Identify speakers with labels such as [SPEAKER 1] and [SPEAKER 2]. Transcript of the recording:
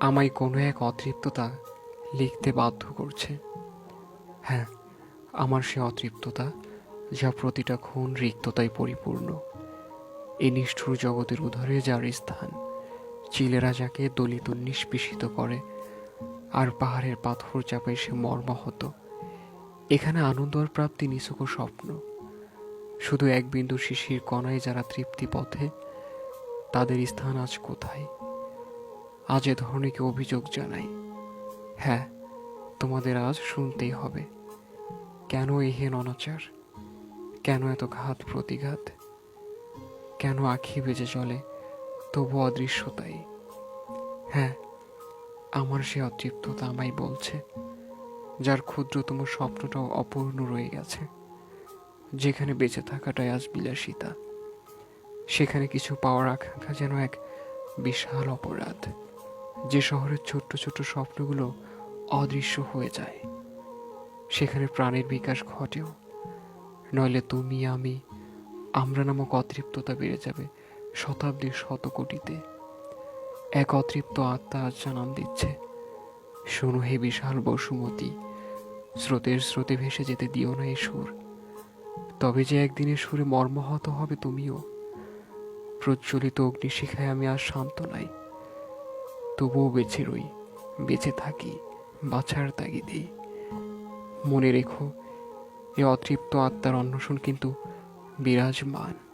[SPEAKER 1] আমায় কোনো এক অতৃপ্ততা লিখতে বাধ্য করছে। হ্যাঁ আমার সে অতৃপ্ততা যা প্রতিটা খুন রিক্ততায় পরিপূর্ণ। এই নিষ্ঠুর জগতের উধারে যার স্থান, চিলেরা যাকে দলিত নিষ্পেষিত করে, আর পাহাড়ের পাথর চাপে সে মর্মাহত। এখানে আনন্দ আর প্রাপ্তি নিছক স্বপ্ন। শুধু এক বিন্দু শিশির কণায় যারা তৃপ্তি পথে, তাদের স্থান আজ কোথায়? আজ এ ধরনেরকে অভিযোগ জানাই হ্যাঁ তোমাদের আজ শুনতেই হবে। কেন এই হেন অনাচার? কেন এত ঘাত প্রতিঘাত? কেন আখি বেজে চলে? তবু অদৃশ্যতাই হ্যাঁ আমার সে অতৃপ্ততা আমায় বলছে, যার ক্ষুদ্রতম স্বপ্নটাও অপূর্ণ রয়ে গেছে। যেখানে বেঁচে থাকাটাই আজ বিলাসিতা। সেখানে কিছু পাওয়ার আকাঙ্ক্ষা যেন এক বিশাল অপরাধ। যে শহরের ছোট্ট ছোট্ট স্বপ্নগুলো অদৃশ্য হয়ে যায়। সেখানে প্রাণের বিকাশ ঘটেও। নইলে তুমি, আমি, আমরা নামক অতৃপ্ততা বেড়ে যাবে শতাব্দীর শতকোটিতে। এক অতৃপ্ত আত্মা আজ জানান দিচ্ছে, শোনো হে বিশাল বসুমতী, স্রোতের স্রোতে ভেসে যেতে দিও না এই সুর। তবে যে একদিনের সুরে মর্মাহত হবে তুমিও। প্রজ্বলিত অগ্নিশিখায় আমি আর শান্ত নাই। তবুও বেঁচে রই, বেঁচে থাকি বাছার তাগিদেই মনে রেখো, এ অতৃপ্ত আত্মার অন্বেষণ কিন্তু বিরাজমান।